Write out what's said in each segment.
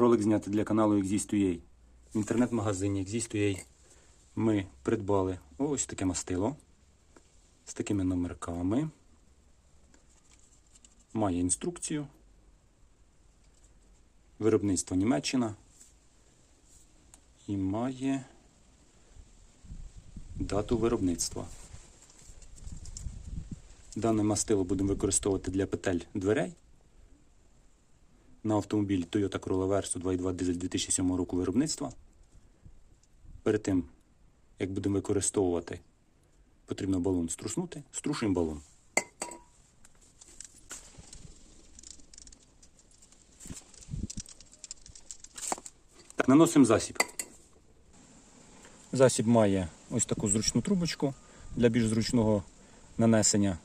Ролик знятий для каналу Exist.ua. В інтернет-магазині Exist.ua ми придбали ось таке мастило з такими номерками. Має інструкцію. Виробництво Німеччина. І має дату виробництва. Дане мастило будемо використовувати для петель дверей на автомобіль Toyota Corolla Verso 2.2 дизель 2007 року виробництва. Перед тим, як будемо використовувати, потрібно балон струснути. Струшуємо балон. Наносимо засіб. Засіб має ось таку зручну трубочку для більш зручного нанесення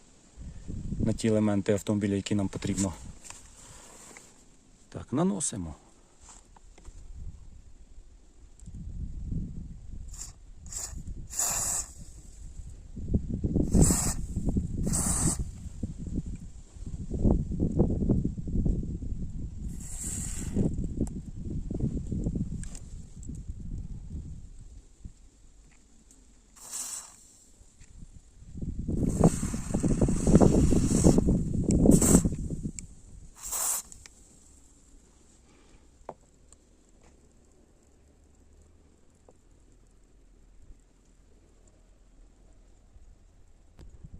на ті елементи автомобіля, які нам потрібно. Так, наносимо.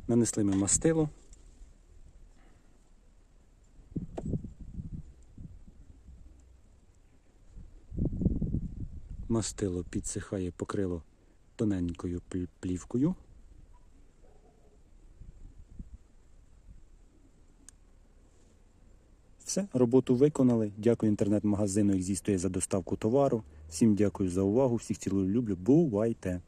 Нанесли ми мастило. Мастило підсихає покрило тоненькою плівкою. Все, роботу виконали. Дякую інтернет-магазину Екзістує за доставку товару. Всім дякую за увагу. Всіх цілую люблю. Бувайте!